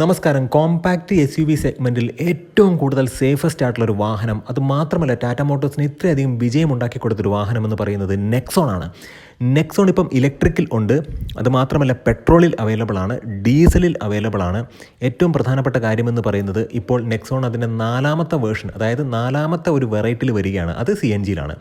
നമസ്കാരം. Compact S U V സെഗ്മെന്റിൽ ഏറ്റവും കൂടുതൽ സേഫസ്റ്റ് ആയിട്ടുള്ള ഒരു വാഹനം. അത് മാത്രമല്ല ടാറ്റ മോട്ടോഴ്സിന് ഇത്രയധികം വിജയം ഉണ്ടാക്കി കൊടുത്തൊരു വാഹനം എന്ന് പറയുന്നത് നെക്സോൺ ആണ്. നെക്സോൺ ഇപ്പം ഇലക്ട്രിക്കിൽ ഉണ്ട്. അതുമാത്രമല്ല പെട്രോളിൽ അവൈലബിൾ ആണ് ഡീസലിൽ അവൈലബിൾ ആണ്. ഏറ്റവും പ്രധാനപ്പെട്ട കാര്യമെന്ന് പറയുന്നത് ഇപ്പോൾ നെക്സോൺ അതിന്റെ നാലാമത്തെ വേർഷൻ അതായത് നാലാമത്തെ ഒരു വെറൈറ്റിയിൽ വരികയാണ്. അത് സി എൻ ജിയിലാണ്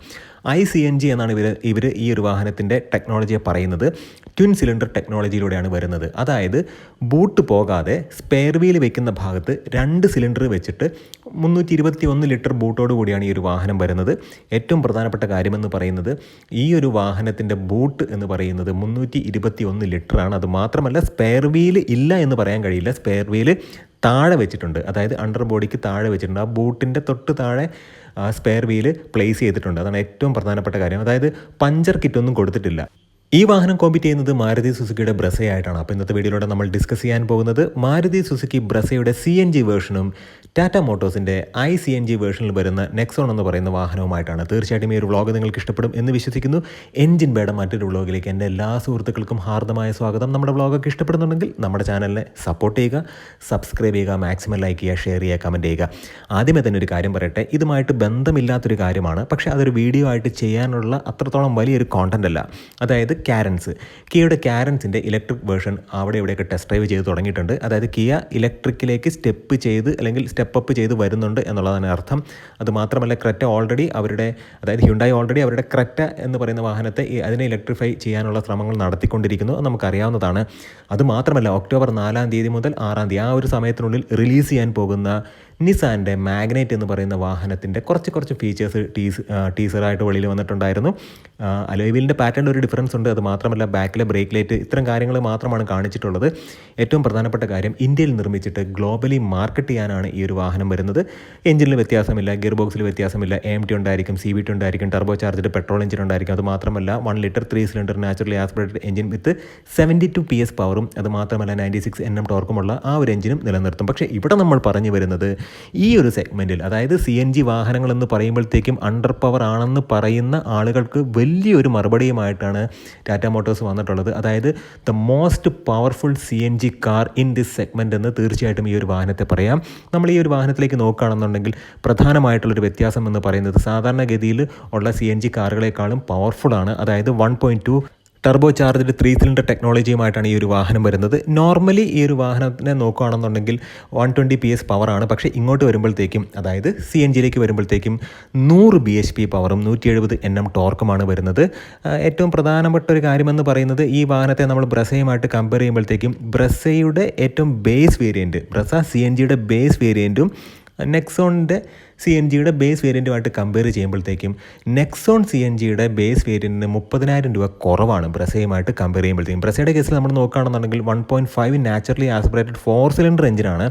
ഐ സി എൻ ജി എന്നാണ് ഇവർ ഇവർ ഈ ഒരു വാഹനത്തിന്റെ ടെക്നോളജിയെ പറയുന്നത്. ട്വിൻ സിലിണ്ടർ ടെക്നോളജിയിലൂടെയാണ് വരുന്നത്. അതായത് ബൂട്ട് പോകാതെ സ്പെയർ വീൽ വെക്കുന്ന ഭാഗത്ത് രണ്ട് സിലിണ്ടർ വെച്ചിട്ട് മുന്നൂറ്റി ഇരുപത്തി ഒന്ന് ലിറ്റർ ബൂട്ടോട് കൂടിയാണ് ഈ ഒരു വാഹനം വരുന്നത്. ഏറ്റവും പ്രധാനപ്പെട്ട കാര്യമെന്ന് പറയുന്നത് ഈ ഒരു വാഹനത്തിന്റെ ബൂട്ട് എന്ന് പറയുന്നത് മുന്നൂറ്റി ഇരുപത്തി ഒന്ന് ലിറ്ററാണ്. അത് മാത്രമല്ല സ്പെയർ വീൽ ഇല്ല എന്ന് പറയാൻ കഴിയില്ല. സ്പെയർ വീൽ താഴെ വെച്ചിട്ടുണ്ട്. അതായത് അണ്ടർ ബോഡിക്ക് താഴെ വെച്ചിട്ടുണ്ട്. ആ ബൂട്ടിന്റെ തൊട്ട് താഴെ സ്പെയർ വീൽ പ്ലേസ് ചെയ്തിട്ടുണ്ട്. അതാണ് ഏറ്റവും പ്രധാനപ്പെട്ട കാര്യം. അതായത് പഞ്ചർ കിറ്റൊന്നും കൊടുത്തിട്ടില്ല. ഈ വാഹനം കോമ്പീറ്റ് ചെയ്യുന്നത് മാരുതി സുസുക്കിയുടെ ബ്രസയായിട്ടാണ്. അപ്പോൾ ഇന്നത്തെ വീഡിയോയിലൂടെ നമ്മൾ ഡിസ്കസ് ചെയ്യാൻ പോകുന്നത് മാരുതി സുസുക്കി ബ്രസയുടെ സി എൻ ജി വേർഷനും ടാറ്റ മോട്ടോഴ്സിന്റെ ഐ സി എൻ ജി വേർഷനിൽ വരുന്ന നെക്സോൺ എന്ന് പറയുന്ന വാഹനവുമായിട്ടാണ്. തീർച്ചയായിട്ടും ഈ ഒരു വ്ളോഗ് നിങ്ങൾക്ക് ഇഷ്ടപ്പെടും എന്ന് വിശ്വസിക്കുന്നു. എൻജിൻ ബേഡ മറ്റൊരു വ്ളോഗിലേക്ക് എന്റെ എല്ലാ സുഹൃത്തുക്കൾക്കും ഹാർദമായ സ്വാഗതം. നമ്മുടെ വ്ളോഗൊക്കെ ഇഷ്ടപ്പെടുന്നുണ്ടെങ്കിൽ നമ്മുടെ ചാനലിനെ സപ്പോർട്ട് ചെയ്യുക സബ്സ്ക്രൈബ് ചെയ്യുക മാക്സിമം ലൈക്ക് ചെയ്യുക ഷെയർ ചെയ്യുക കമന്റ് ചെയ്യുക. ആദ്യമേ തന്നെ ഒരു കാര്യം പറയട്ടെ. ഇതുമായിട്ട് ബന്ധമില്ലാത്തൊരു കാര്യമാണ്. പക്ഷേ അതൊരു വീഡിയോ ആയിട്ട് ചെയ്യാനുള്ള അത്രത്തോളം വലിയൊരു കോണ്ടന്റ് അല്ല. അതായത് ക്യാരൻസ്. കിയയുടെ ക്യാരൻസിന്റെ ഇലക്ട്രിക് വേർഷൻ അവിടെ ഇവിടെയൊക്കെ ടെസ്റ്റ് ഡ്രൈവ് ചെയ്ത് തുടങ്ങിയിട്ടുണ്ട്. അതായത് കിയ ഇലക്ട്രിക്കിലേക്ക് സ്റ്റെപ്പ് ചെയ്ത് അല്ലെങ്കിൽ സ്റ്റെപ്പ് അപ്പ് ചെയ്ത് വരുന്നുണ്ട് എന്നുള്ളതാണ് അർത്ഥം. അതുമാത്രമല്ല ക്രെറ്റ ഓൾറെഡി അവരുടെ അതായത് ഹ്യുണ്ടായി ഓൾറെഡി അവരുടെ ക്രെറ്റ എന്ന് പറയുന്ന വാഹനത്തെ അതിനെ ഇലക്ട്രിഫൈ ചെയ്യാനുള്ള ശ്രമങ്ങൾ നടത്തിക്കൊണ്ടിരിക്കുന്നു. നമുക്കറിയാവുന്നതാണ്. അത് മാത്രമല്ല ഒക്ടോബർ നാലാം തീയതി മുതൽ ആറാം തീയതി ആ ഒരു സമയത്തിനുള്ളിൽ റിലീസ് ചെയ്യാൻ പോകുന്ന നിസാന്റെ മാഗ്നേറ്റ് എന്ന് പറയുന്ന വാഹനത്തിന്റെ കുറച്ച് കുറച്ച് ഫീച്ചേഴ്സ് ടീസ് ടീസറായിട്ട് വെളിയിൽ വന്നിട്ടുണ്ടായിരുന്നു. അലോയിവിലിന്റെ പാറ്റേണിൽ ഒരു ഡിഫറൻസ് ഉണ്ട്. അത് മാത്രമല്ല ബാക്കിലെ ബ്രേക്ക് ലൈറ്റ് ഇത്തരം കാര്യങ്ങൾ മാത്രമാണ് കാണിച്ചിട്ടുള്ളത്. ഏറ്റവും പ്രധാനപ്പെട്ട കാര്യം ഇന്ത്യയിൽ നിർമ്മിച്ചിട്ട് ഗ്ലോബലി മാർക്കറ്റ് ചെയ്യാനാണ് ഈ ഒരു വാഹനം വരുന്നത്. എഞ്ചിനിൽ വ്യത്യാസമില്ല ഗിയർ ബോക്സിൽ വ്യത്യാസമില്ല. എം ടി ഉണ്ടായിരിക്കും സി വി ടി ഉണ്ടായിരിക്കും ടർബോ ചാർജഡ് പെട്രോൾ എഞ്ചിൻ ഉണ്ടായിരിക്കും. അത് മാത്രമല്ല one litre three cylinder naturally aspirated engine with seventy two P S പവറും അത് മാത്രമല്ല നയന്റി സിക്സ് എൻ എം ടോർക്കുമുള്ള ആ ഒരു എഞ്ചിനും നിലനിർത്തും. പക്ഷേ ഇവിടെ നമ്മൾ പറഞ്ഞു വരുന്നത് ഈ ഒരു സെഗ്മെന്റിൽ അതായത് സി എൻ ജി വാഹനങ്ങൾ എന്ന് പറയുമ്പോഴത്തേക്കും അണ്ടർ പവർ ആണെന്ന് പറയുന്ന ആളുകൾക്ക് വലിയൊരു മറുപടിയുമായിട്ടാണ് ടാറ്റ മോട്ടോഴ്സ് വന്നിട്ടുള്ളത്. അതായത് the most powerful C N G car in this segment എന്ന് തീർച്ചയായിട്ടും ഈ ഒരു വാഹനത്തെ പറയാം. നമ്മൾ ഈ ഒരു വാഹനത്തിലേക്ക് നോക്കുകയാണെന്നുണ്ടെങ്കിൽ പ്രധാനമായിട്ടുള്ളൊരു വ്യത്യാസം എന്ന് പറയുന്നത് സാധാരണഗതിയിൽ ഉള്ള സി എൻ ജി കാറുകളെക്കാളും പവർഫുള്ളാണ് അതായത് one point two turbo charged three cylinder ടെക്നോളജിയുമായിട്ടാണ് ഈ ഒരു വാഹനം വരുന്നത്. നോർമലി ഈ ഒരു വാഹനത്തിനെ നോക്കുകയാണെന്നുണ്ടെങ്കിൽ വൺ ട്വന്റി പി എസ് പവറാണ് പക്ഷേ ഇങ്ങോട്ട് വരുമ്പോഴത്തേക്കും അതായത് സി എൻ ജിയിലേക്ക് വരുമ്പോഴത്തേക്കും നൂറ് ബി എച്ച് പി പവറും നൂറ്റി എഴുപത് എൻ എം ടോർക്കുമാണ് വരുന്നത്. ഏറ്റവും പ്രധാനപ്പെട്ട ഒരു കാര്യമെന്ന് പറയുന്നത് ഈ വാഹനത്തെ നമ്മൾ ബ്രസയുമായിട്ട് കമ്പയർ ചെയ്യുമ്പോഴത്തേക്കും ബ്രസയുടെ ഏറ്റവും base variant Brezza C N ജിയുടെ ബേസ് വേരിയന്റും നെക്സോണിന്റെ സി എൻ ജിയുടെ ബേസ് വേരിയന്റുമായിട്ട് കമ്പയർ ചെയ്യുമ്പോഴത്തേക്കും നെക്സോൺ സി എൻ ജിയുടെ ബേസ് വേരിയന്റിന് മുപ്പതിനായിരം രൂപ കുറവാണ് ബ്രസയുമായിട്ട് കമ്പയർ ചെയ്യുമ്പോഴത്തേക്കും. ബ്രസയുടെ കേസിൽ നമ്മൾ നോക്കുകയാണെന്നുണ്ടെങ്കിൽ one point five naturally aspirated four cylinder എഞ്ചിനാണ്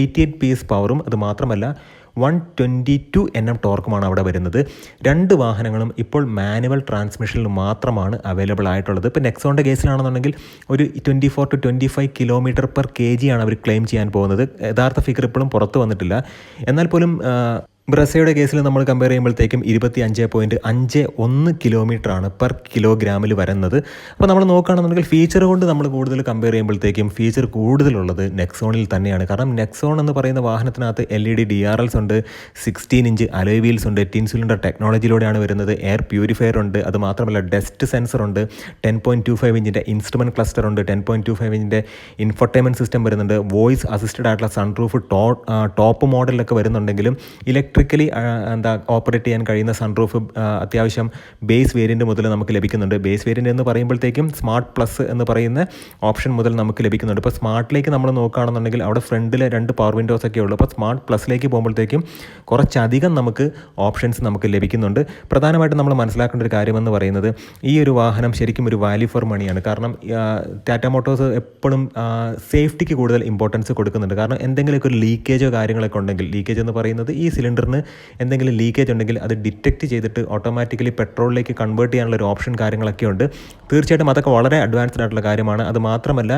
എയ്റ്റി എയ്റ്റ് പി എസ് പവറും അത് മാത്രമല്ല one twenty two N M ടോർക്കുമാണ് അവിടെ വരുന്നത്. രണ്ട് വാഹനങ്ങളും ഇപ്പോൾ മാനുവൽ ട്രാൻസ്മിഷനിൽ മാത്രമാണ് അവൈലബിൾ ആയിട്ടുള്ളത്. ഇപ്പോൾ നെക്സോണിന്റെ കേസിലാണെന്നുണ്ടെങ്കിൽ ഒരു twenty four to twenty five kilometre per K G ആണ് അവർ ക്ലെയിം ചെയ്യാൻ പോകുന്നത്. യഥാർത്ഥ ഫിഗർ ഇപ്പോഴും പുറത്ത് വന്നിട്ടില്ല. എന്നാൽ പോലും ബ്രസയുടെ കേസിൽ നമ്മൾ കമ്പയർ ചെയ്യുമ്പോഴത്തേക്കും ഇരുപത്തി അഞ്ച് പോയിന്റ് അഞ്ച് ഒന്ന് കിലോമീറ്ററാണ് പെർ കിലോഗ്രാമിൽ വരുന്നത്. അപ്പോൾ നമ്മൾ നോക്കുകയാണെന്നുണ്ടെങ്കിൽ ഫീച്ചർ കൊണ്ട് നമ്മൾ കൂടുതൽ കമ്പയർ ചെയ്യുമ്പോഴത്തേക്കും ഫീച്ചർ കൂടുതലുള്ളത് നെക്സോണിൽ തന്നെയാണ്. കാരണം നെക്സോൺ എന്ന് പറയുന്ന വാഹനത്തിനകത്ത് L E D D R Ls ഉണ്ട് സിക്സ്റ്റീൻ ഇഞ്ച് അലോയ് വീൽസ് ഉണ്ട് ടിൻ സിലിണ്ടർ ടെക്നോളജിയിലൂടെയാണ് വരുന്നത് എയർ പ്യൂരിഫയർ ഉണ്ട് അത് മാത്രമല്ല ഡസ്റ്റ് സെൻസർ ഉണ്ട് ടെൻ പോയിന്റ് ടു ഫൈവ് ഇഞ്ചിന്റെ ഇൻസ്ട്രുമെന്റ് ക്ലസ്റ്റർ ഉണ്ട് ടെൻ പോയിന്റ് ടു ഫൈവ് ഇഞ്ചിന്റെ ഇൻഫർടൈൻമെന്റ് സിസ്റ്റം വരുന്നുണ്ട് വോയിസ് അസിസ്റ്റഡ് ആയിട്ടുള്ള സൺറൂഫ് ടോപ്പ് മോഡലിലൊക്കെ വരുന്നുണ്ടെങ്കിലും ഇലക്ട്രിക്കലി എന്താ ഓപ്പറേറ്റ് ചെയ്യാൻ കഴിയുന്ന സൺറൂഫ് അത്യാവശ്യം ബേസ് വേരിയന്റ് മുതൽ നമുക്ക് ലഭിക്കുന്നുണ്ട്. ബേസ് വേരിയന്റ് എന്ന് പറയുമ്പോഴത്തേക്കും സ്മാർട്ട് പ്ലസ് എന്ന് പറയുന്ന ഓപ്ഷൻ മുതൽ നമുക്ക് ലഭിക്കുന്നുണ്ട്. ഇപ്പോൾ സ്മാർട്ടിലേക്ക് നമ്മൾ നോക്കുകയാണെന്നുണ്ടെങ്കിൽ അവിടെ ഫ്രണ്ടിൽ രണ്ട് പവർ വിൻഡോസ് ഒക്കെ ഉള്ളൂ. അപ്പോൾ സ്മാർട്ട് പ്ലസ്സിലേക്ക് പോകുമ്പോഴത്തേക്കും കുറച്ചധികം നമുക്ക് ഓപ്ഷൻസ് നമുക്ക് ലഭിക്കുന്നുണ്ട്. പ്രധാനമായിട്ടും നമ്മൾ മനസ്സിലാക്കേണ്ട ഒരു കാര്യമെന്ന് പറയുന്നത് ഈ ഒരു വാഹനം ശരിക്കും ഒരു വാല്യൂ ഫോർ മണിയാണ് കാരണം ടാറ്റ മോട്ടോഴ്സ് എപ്പോഴും സേഫ്റ്റിക്ക് കൂടുതൽ ഇമ്പോർട്ടൻസ് കൊടുക്കുന്നുണ്ട്. കാരണം എന്തെങ്കിലുമൊക്കെ ഒരു ലീക്കേജോ കാര്യങ്ങളൊക്കെ ഉണ്ടെങ്കിൽ ലീക്കേജ് എന്ന് പറയുന്നത് ഈ സിലിണ്ടർ സിലിണ്ടറിന് എന്തെങ്കിലും ലീക്കേജ് ഉണ്ടെങ്കിൽ അത് ഡിറ്റക്റ്റ് ചെയ്തിട്ട് ഓട്ടോമാറ്റിക്കലി പെട്രോളിലേക്ക് കൺവേർട്ട് ചെയ്യാനുള്ള ഒരു ഓപ്ഷൻ കാര്യങ്ങളൊക്കെ ഉണ്ട്. തീർച്ചയായിട്ടും അതൊക്കെ വളരെ അഡ്വാൻസ്ഡ് ആയിട്ടുള്ള കാര്യമാണ്. അത് മാത്രമല്ല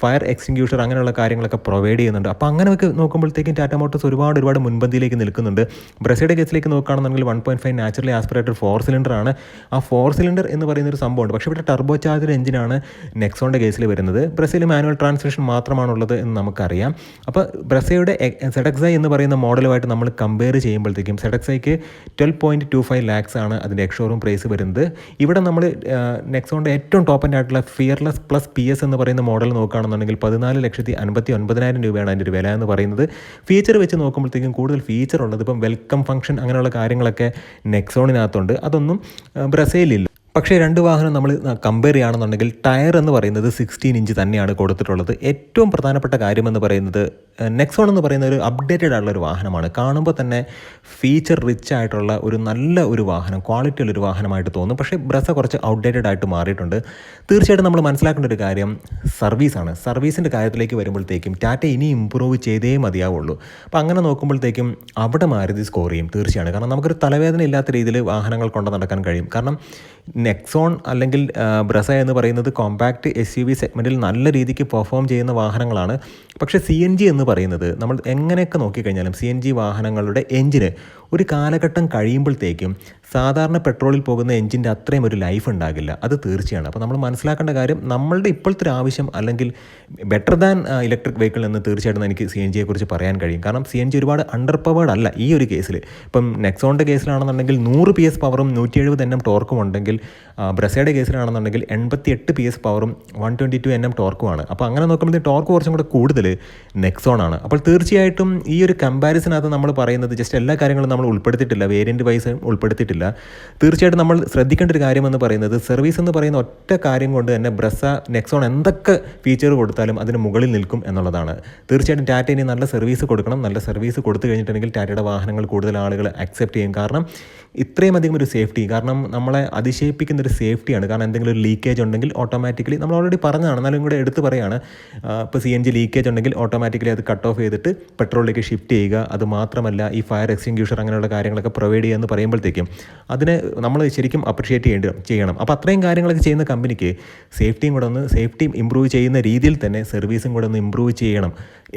ഫയർ എക്സ്റ്റിങ്ക്യൂഷർ അങ്ങനെയുള്ള കാര്യങ്ങളൊക്കെ പ്രൊവൈഡ് ചെയ്യുന്നുണ്ട്. അപ്പോൾ അങ്ങനെയൊക്കെ നോക്കുമ്പോഴത്തേക്കും ടാറ്റ മോട്ടോഴ്സ് ഒരുപാട് ഒരുപാട് മുൻപന്തിയിലേക്ക് നിൽക്കുന്നുണ്ട്. ബ്രസയുടെ കേസിലേക്ക് നോക്കുകയാണെന്നുണ്ടെങ്കിൽ one point five naturally aspirated four cylinder ആണ്. ആ ഫോർ സിലിണ്ടർ എന്ന് പറയുന്ന ഒരു സംഭവമുണ്ട്. പക്ഷേ ഇവിടെ ടർബോ ചാർജർ എഞ്ചിനാണ് നെക്സോണിന്റെ കേസിൽ വരുന്നത്. ബ്രസയിൽ മാനുവൽ ട്രാൻസ്മിഷൻ മാത്രമാണുള്ളത് എന്ന് നമുക്കറിയാം. അപ്പോൾ ബ്രസയുടെ സെഡക്സൈ എന്ന് പറയുന്ന മോഡലുമായിട്ട് നമ്മൾ കമ്പയർ ചെയ്യുമ്പോഴത്തേക്കും സെഡക്സൈക്ക് twelve point two five lakhs ആണ് അതിന്റെ എക്സ്ഷോറൂം പ്രൈസ് വരുന്നത്. ഇവിടെ നമ്മൾ നെക്സോണിന്റെ ഏറ്റവും ടോപ്പ് ആൻഡ് ആയിട്ടുള്ള ഫിയർലെസ് പ്ലസ് പി എസ് എന്ന് പറയുന്ന മോഡൽ നോക്കുകയാണെന്നുണ്ടെങ്കിൽ പതിനാല് ലക്ഷത്തി അൻപത്തി ഒൻപതിനായിരം രൂപയാണ് അതിന്റെ ഒരു വില എന്ന് പറയുന്നത്. ഫീച്ചർ വെച്ച് നോക്കുമ്പോഴത്തേക്കും കൂടുതൽ ഫീച്ചർ ഉള്ളത് ഇപ്പം വെൽക്കം ഫംഗ്ഷൻ അങ്ങനെയുള്ള കാര്യങ്ങളൊക്കെ നെക്സോണിനകത്തുണ്ട് അതൊന്നും ബ്രസയിലില്ല പക്ഷേ രണ്ട് വാഹനം നമ്മൾ കമ്പയർ ചെയ്യുകയാണെന്നുണ്ടെങ്കിൽ ടയർ എന്ന് പറയുന്നത് സിക്സ്റ്റീൻ ഇഞ്ച് തന്നെയാണ് കൊടുത്തിട്ടുള്ളത്. ഏറ്റവും പ്രധാനപ്പെട്ട കാര്യമെന്ന് പറയുന്നത് നെക്സോൺ എന്ന് പറയുന്ന ഒരു അപ്ഡേറ്റഡ് ആയിട്ടുള്ള ഒരു വാഹനമാണ്. കാണുമ്പോൾ തന്നെ ഫീച്ചർ റിച്ച് ആയിട്ടുള്ള ഒരു നല്ല ഒരു വാഹനം ക്വാളിറ്റി ഉള്ള ഒരു വാഹനമായിട്ട് തോന്നും. പക്ഷേ ബ്രസ കുറച്ച് ഔട്ട്ഡേറ്റഡ് ആയിട്ട് മാറിയിട്ടുണ്ട്. തീർച്ചയായിട്ടും നമ്മൾ മനസ്സിലാക്കേണ്ട ഒരു കാര്യം സർവീസാണ് സർവീസിന്റെ കാര്യത്തിലേക്ക് വരുമ്പോഴത്തേക്കും ടാറ്റ ഇനി ഇമ്പ്രൂവ് ചെയ്തേ മതിയാവുള്ളൂ. അപ്പോൾ അങ്ങനെ നോക്കുമ്പോഴത്തേക്കും അവിടെ മാരുതി സ്കോർ ചെയ്യും തീർച്ചയാണ്. കാരണം നമുക്കൊരു തലവേദന ഇല്ലാത്ത രീതിയിൽ വാഹനങ്ങൾ കൊണ്ട് നടക്കാൻ കഴിയും. കാരണം നെക്സോൺ അല്ലെങ്കിൽ ബ്രസ എന്ന് പറയുന്നത് കോമ്പാക്റ്റ് എസ് യു വി സെഗ്മെന്റിൽ നല്ല രീതിക്ക് പെർഫോം ചെയ്യുന്ന വാഹനങ്ങളാണ്. പക്ഷേ സി എൻ ജി എന്ന് പറയുന്നത് നമ്മൾ എങ്ങനെയൊക്കെ നോക്കിക്കഴിഞ്ഞാലും സി എൻ ജി വാഹനങ്ങളുടെ എഞ്ചിന് ഒരു കാലഘട്ടം കഴിയുമ്പോഴത്തേക്കും സാധാരണ പെട്രോളിൽ പോകുന്ന എഞ്ചിന്റെ അത്രയും ഒരു ലൈഫ് ഉണ്ടാകില്ല. അത് തീർച്ചയാണ്. അപ്പോൾ നമ്മൾ മനസ്സിലാക്കേണ്ട കാര്യം നമ്മളുടെ ഇപ്പോഴത്തെ ഒരു ആവശ്യം അല്ലെങ്കിൽ ബെറ്റർ ദാൻ ഇലക്ട്രിക് വെഹിക്കിൾ എന്ന് തീർച്ചയായിട്ടും എനിക്ക് സി എൻ ജിയെക്കുറിച്ച് പറയാൻ കഴിയും. കാരണം സി എൻ ജി ഒരുപാട് അണ്ടർ പവേർഡ് അല്ല ഈ ഒരു കേസിൽ ഇപ്പം നെക്സോണിന്റെ കേസിലാണെന്നുണ്ടെങ്കിൽ നൂറ് പി എസ് പവറും നൂറ്റി എഴുപത് എൻ എം ടോർക്കും ഉണ്ടെങ്കിൽ ബ്രസയുടെ കേസിലാണെന്നുണ്ടെങ്കിൽ എൺപത്തി എട്ട് പി എസ് പവറും one twenty two N M ടോർക്കുമാണ് അപ്പോൾ അങ്ങനെ നോക്കുമ്പോൾ ടോർക്ക് കുറച്ചും കൂടെ കൂടുതൽ നെക്സോൺ ആണ്. അപ്പോൾ തീർച്ചയായിട്ടും ഈ ഒരു കമ്പാരിസനകത്ത് നമ്മൾ പറയുന്നത് ജസ്റ്റ് എല്ലാ കാര്യങ്ങളും നമ്മൾ ഉൾപ്പെടുത്തിയിട്ടില്ല. വേരിയന്റ് വൈസ് ഉൾപ്പെടുത്തിയിട്ടില്ല. തീർച്ചയായിട്ടും നമ്മൾ ശ്രദ്ധിക്കേണ്ട ഒരു കാര്യമെന്ന് പറയുന്നത് സർവീസ് എന്ന് പറയുന്ന ഒറ്റ കാര്യം കൊണ്ട് തന്നെ ബ്രസ നെക്സോൺ എന്തൊക്കെ ഫീച്ചർ കൊടുത്താലും അതിന് മുകളിൽ നിൽക്കും എന്നുള്ളതാണ്. തീർച്ചയായിട്ടും ടാറ്റ ഇനി നല്ല സർവീസ് കൊടുക്കണം. നല്ല സർവീസ് കൊടുത്തു കഴിഞ്ഞിട്ടുണ്ടെങ്കിൽ ടാറ്റയുടെ വാഹനങ്ങൾ കൂടുതൽ ആളുകൾ അക്സെപ്റ്റ് ചെയ്യും. കാരണം ഇത്രയും അധികം ഒരു സേഫ്റ്റി കാരണം നമ്മളെ അതിശയിപ്പിക്കുന്ന ഒരു സേഫ്റ്റിയാണ് കാരണം എന്തെങ്കിലും ഒരു ലീക്കേജ് ഉണ്ടെങ്കിൽ ഓട്ടോമാറ്റിക്കലി നമ്മൾ ഓൾറെഡി പറഞ്ഞതാണ്. എന്നാലും കൂടെ എടുത്ത് പറയുകയാണ് ഇപ്പോൾ സി എൻ ജി ലീക്കേജ് ഉണ്ടെങ്കിൽ ഓട്ടോമാറ്റിക്കലി അത് കട്ട് ഓഫ് ചെയ്തിട്ട് പെട്രോളിലേക്ക് ഷിഫ്റ്റ് ചെയ്യുക. അത് മാത്രമല്ല ഈ ഫയർ എക്സ്റ്റിങ്ക്യൂഷർ അങ്ങനെയുള്ള കാര്യങ്ങളൊക്കെ പ്രൊവൈഡ് ചെയ്യുക എന്ന് പറയുമ്പോഴത്തേക്കും അതിനെ നമ്മൾ ശരിക്കും അപ്രിഷിയേറ്റ് ചെയ്യേണ്ടി ചെയ്യണം. അപ്പോൾ അത്രയും കാര്യങ്ങളൊക്കെ ചെയ്യുന്ന കമ്പനിക്ക് സേഫ്റ്റിയും കൂടെ ഒന്ന് സേഫ്റ്റിയും ഇമ്പ്രൂവ് ചെയ്യുന്ന രീതിയിൽ തന്നെ സർവീസും കൂടെ ഒന്ന് ഇമ്പ്രൂവ് ചെയ്യണം.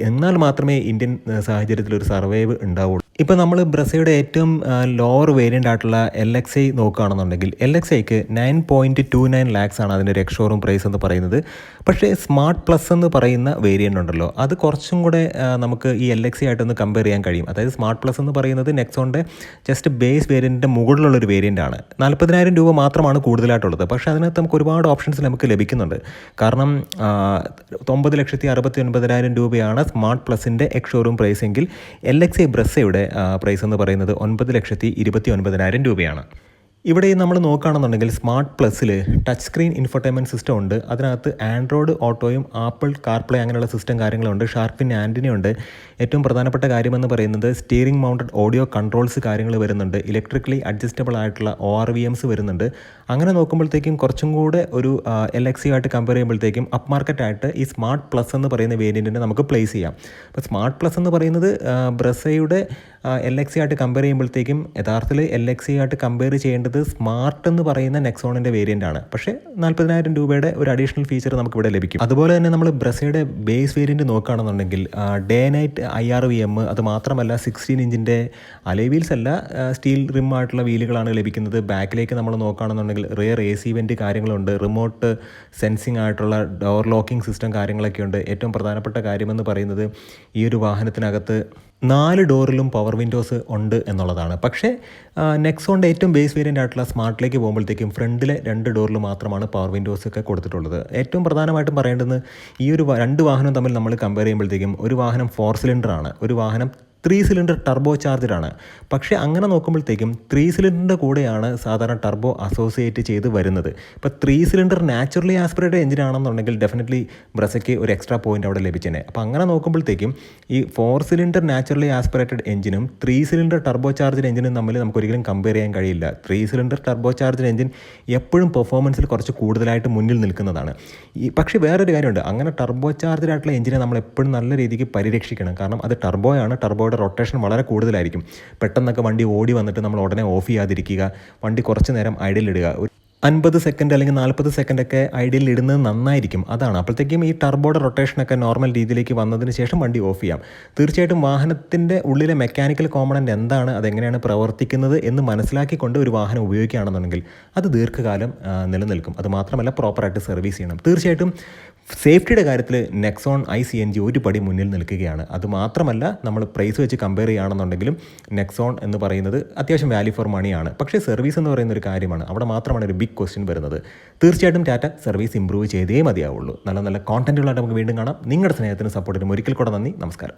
എന്നാൽ മാത്രമേ ഇന്ത്യൻ സാഹചര്യത്തിൽ ഒരു സർവൈവ് ഉണ്ടാവുള്ളൂ. ഇപ്പോൾ നമ്മൾ ബ്രസയുടെ ഏറ്റവും ലോവർ വേരിയന്റ് ആയിട്ടുള്ള എൽ എക്സ് ഐ നോക്കുകയാണെന്നുണ്ടെങ്കിൽ എൽ എക്സ് ഐക്ക് nine point two nine lakhs ആണ് അതിന്റെ രക്ഷോറും പ്രൈസ് എന്ന് പറയുന്നത്. പക്ഷേ സ്മാർട്ട് പ്ലസ് എന്ന് പറയുന്ന വേരിയന്റ് ഉണ്ടല്ലോ. അത് കുറച്ചും കൂടെ നമുക്ക് ഈ എൽ എക്സ് ഐ ആയിട്ടൊന്ന് കമ്പയർ ചെയ്യാൻ കഴിയും. അതായത് സ്മാർട്ട് പ്ലസ് എന്ന് പറയുന്നത് നെക്സോണിന്റെ ജസ്റ്റ് ബേസ് വേരിയന്റിന്റെ മുകളിലുള്ളൊരു വേരിയന്റ് ആണ്. നാൽപ്പതിനായിരം രൂപ മാത്രമാണ് കൂടുതലായിട്ടുള്ളത്. പക്ഷേ അതിനകത്ത് നമുക്ക് ഒരുപാട് ഓപ്ഷൻസ് നമുക്ക് ലഭിക്കുന്നുണ്ട്. കാരണം ഒമ്പത് ലക്ഷത്തി അറുപത്തി ഒൻപതിനായിരം രൂപയാണ് സ്മാർട്ട് പ്ലസിന്റെ എക്സ് ഷോറൂം പ്രൈസ് എങ്കിൽ എൽ എക്സ് ഐ ബ്രസയുടെ പ്രൈസ് എന്ന് പറയുന്നത് ഒൻപത് ലക്ഷത്തി ഇരുപത്തി ഒൻപതിനായിരം രൂപയാണ്. ഇവിടെ നമ്മൾ നോക്കുകയാണെന്നുണ്ടെങ്കിൽ സ്മാർട്ട് പ്ലസ്സിൽ ടച്ച് സ്ക്രീൻ ഇൻഫർടൈൻമെന്റ് സിസ്റ്റം ഉണ്ട്. അതിനകത്ത് ആൻഡ്രോയിഡ് ഓട്ടോയും ആപ്പിൾ കാർപ്ലേ അങ്ങനെയുള്ള സിസ്റ്റം കാര്യങ്ങളുണ്ട്. ഷാർപ്പിൻ ആന്റിനുണ്ട് ഏറ്റവും പ്രധാനപ്പെട്ട കാര്യമെന്ന് പറയുന്നത് സ്റ്റിയറിംഗ് മൗണ്ടഡ് ഓഡിയോ കൺട്രോൾസ് കാര്യങ്ങൾ വരുന്നുണ്ട്. ഇലക്ട്രിക്കലി അഡ്ജസ്റ്റബിൾ ആയിട്ടുള്ള ഒ ആർ വി എംസ് വരുന്നുണ്ട്. അങ്ങനെ നോക്കുമ്പോഴത്തേക്കും കുറച്ചും കൂടെ ഒരു എൽ എക്സി ആയിട്ട് കമ്പയർ ചെയ്യുമ്പോഴത്തേക്കും അപ്പ് മാർക്കറ്റായിട്ട് ഈ സ്മാർട്ട് പ്ലസ് എന്ന് പറയുന്ന വേരിയന്റിനെ നമുക്ക് പ്ലേസ് ചെയ്യാം. അപ്പോൾ സ്മാർട്ട് പ്ലസ് എന്ന് പറയുന്നത് ബ്രസയുടെ എൽ എക്സി ആയിട്ട് കമ്പയർ ചെയ്യുമ്പോഴത്തേക്കും യഥാർത്ഥത്തിൽ എൽ എക്സി ആയിട്ട് കമ്പയർ ചെയ്യേണ്ടത് സ്മാർട്ട് എന്ന് പറയുന്ന നെക്സോണിന്റെ വേരിയന്റ് ആണ് പക്ഷേ നാൽപ്പതിനായിരം രൂപയുടെ ഒരു അഡീഷണൽ ഫീച്ചർ നമുക്ക് ഇവിടെ ലഭിക്കും. അതുപോലെ തന്നെ നമ്മൾ ബ്രസയുടെ ബേസ് വേരിയന്റ് നോക്കുകയാണെന്നുണ്ടെങ്കിൽ day night I R V M അത് മാത്രമല്ല സിക്സ്റ്റീൻ ഇഞ്ചിന്റെ അലേ വീൽസ് അല്ല സ്റ്റീൽ റിം ആയിട്ടുള്ള വീലുകളാണ് ലഭിക്കുന്നത്. ബാക്കിലേക്ക് നമ്മൾ നോക്കുകയാണെന്നുണ്ടെങ്കിൽ റിയർ എ സി വെന്റ് കാര്യങ്ങളുണ്ട്. റിമോട്ട് സെൻസിങ് ആയിട്ടുള്ള ഡോർ ലോക്കിംഗ് സിസ്റ്റം കാര്യങ്ങളൊക്കെ ഉണ്ട് ഏറ്റവും പ്രധാനപ്പെട്ട കാര്യമെന്ന് പറയുന്നത് ഈ ഒരു വാഹനത്തിനകത്ത് നാല് ഡോറിലും പവർ വിൻഡോസ് ഉണ്ട് എന്നുള്ളതാണ്. പക്ഷേ നെക്സോണിന്റെ ഏറ്റവും ബേസ് വേരിയന്റ് ആയിട്ടുള്ള സ്മാർട്ടിലേക്ക് പോകുമ്പോഴത്തേക്കും ഫ്രണ്ടിലെ രണ്ട് ഡോറിൽ മാത്രമാണ് പവർ വിൻഡോസ് ഒക്കെ കൊടുത്തിട്ടുള്ളത്. ഏറ്റവും പ്രധാനമായിട്ടും പറയേണ്ടത് ഈ ഒരു രണ്ട് വാഹനം തമ്മിൽ നമ്മൾ കമ്പയർ ചെയ്യുമ്പോഴത്തേക്കും ഒരു വാഹനം ഫോർ സിലിണ്ടറാണ്. ഒരു വാഹനം ത്രീ സിലിണ്ടർ ടർബോ ചാർജറാണ് പക്ഷേ അങ്ങനെ നോക്കുമ്പോഴത്തേക്കും ത്രീ സിലിണ്ടറിന്റെ കൂടെയാണ് സാധാരണ ടർബോ അസോസിയേറ്റ് ചെയ്ത് വരുന്നത്. ഇപ്പോൾ ത്രീ സിലിണ്ടർ നാച്ചുറലി ആസ്പിറേറ്റഡ് എഞ്ചിനാണെന്നുണ്ടെങ്കിൽ ഡെഫിനറ്റ്ലി ബ്രസയ്ക്ക് ഒരു എക്സ്ട്രാ പോയിന്റ് അവിടെ ലഭിച്ചേനെ. അപ്പോൾ അങ്ങനെ നോക്കുമ്പോഴത്തേക്കും ഈ ഫോർ സിലിണ്ടർ നാച്ചുറലി ആസ്പിറേറ്റഡ് എഞ്ചിനും ത്രീ സിലിണ്ടർ ടർബോ ചാർജർ എഞ്ചിനും തമ്മിൽ നമുക്ക് ഒരിക്കലും കമ്പയർ ചെയ്യാൻ കഴിയില്ല. Three cylinder turbo charger engine എപ്പോഴും പെർഫോമൻസിൽ കുറച്ച് കൂടുതലായിട്ട് മുന്നിൽ നിൽക്കുന്നതാണ്. ഈ പക്ഷേ വേറൊരു കാര്യമുണ്ട്. അങ്ങനെ ടർബോ ചാർജർ ആയിട്ടുള്ള എഞ്ചിനെ നമ്മൾ എപ്പോഴും നല്ല രീതിക്ക് പരിരക്ഷിക്കണം. കാരണം അത് ടർബോയാണ്. ടർബോയുടെ ടർബോയുടെ റൊട്ടേഷൻ വളരെ കൂടുതലായിരിക്കും. പെട്ടെന്നൊക്കെ വണ്ടി ഓടി വന്നിട്ട് നമ്മൾ ഉടനെ ഓഫ് ചെയ്യാതിരിക്കുക വണ്ടി കുറച്ച് നേരം ഐഡിയലിടുക അൻപത് സെക്കൻഡ് അല്ലെങ്കിൽ നാൽപ്പത് സെക്കൻഡൊക്കെ ഐഡിയൽ ഇടുന്നത് നന്നായിരിക്കും. അതാണ്. അപ്പോഴത്തേക്കും ഈ ടർബോയുടെ റൊട്ടേഷനൊക്കെ നോർമൽ രീതിയിലേക്ക് വന്നതിന് ശേഷം വണ്ടി ഓഫ് ചെയ്യാം. തീർച്ചയായിട്ടും വാഹനത്തിന്റെ ഉള്ളിലെ മെക്കാനിക്കൽ കോമ്പണന്റ് എന്താണ് അതെങ്ങനെയാണ് പ്രവർത്തിക്കുന്നത് എന്ന് മനസ്സിലാക്കിക്കൊണ്ട് ഒരു വാഹനം ഉപയോഗിക്കുകയാണെന്നുണ്ടെങ്കിൽ അത് ദീർഘകാലം നിലനിൽക്കും. അത് മാത്രമല്ല പ്രോപ്പറായിട്ട് സർവീസ് ചെയ്യണം. തീർച്ചയായിട്ടും സേഫ്റ്റിയുടെ കാര്യത്തിൽ Nexon I C N G ഒരു പടി മുന്നിൽ നിൽക്കുകയാണ്. അത് മാത്രമല്ല നമ്മൾ പ്രൈസ് വെച്ച് കമ്പയർ ചെയ്യുകയാണെന്നുണ്ടെങ്കിലും നെക്സോൺ എന്ന് പറയുന്നത് അത്യാവശ്യം വാല്യൂ ഫോർ മണിയാണ് പക്ഷേ സർവീസ് എന്ന് പറയുന്ന ഒരു കാര്യമാണ്. അവിടെ മാത്രമാണ് ഒരു ബിഗ് ക്വസ്റ്റ്യൻ വരുന്നത്. തീർച്ചയായിട്ടും ടാറ്റ സർവീസ് ഇമ്പ്രൂവ് ചെയ്തേ മതിയാവുള്ളൂ. നല്ല നല്ല കോണ്ടന്റുകളായിട്ട് നമുക്ക് വീണ്ടും കാണാം. നിങ്ങളുടെ സ്നേഹത്തിനും സപ്പോർട്ടിനും ഒരിക്കൽ കൂടെ നന്ദി. നമസ്കാരം.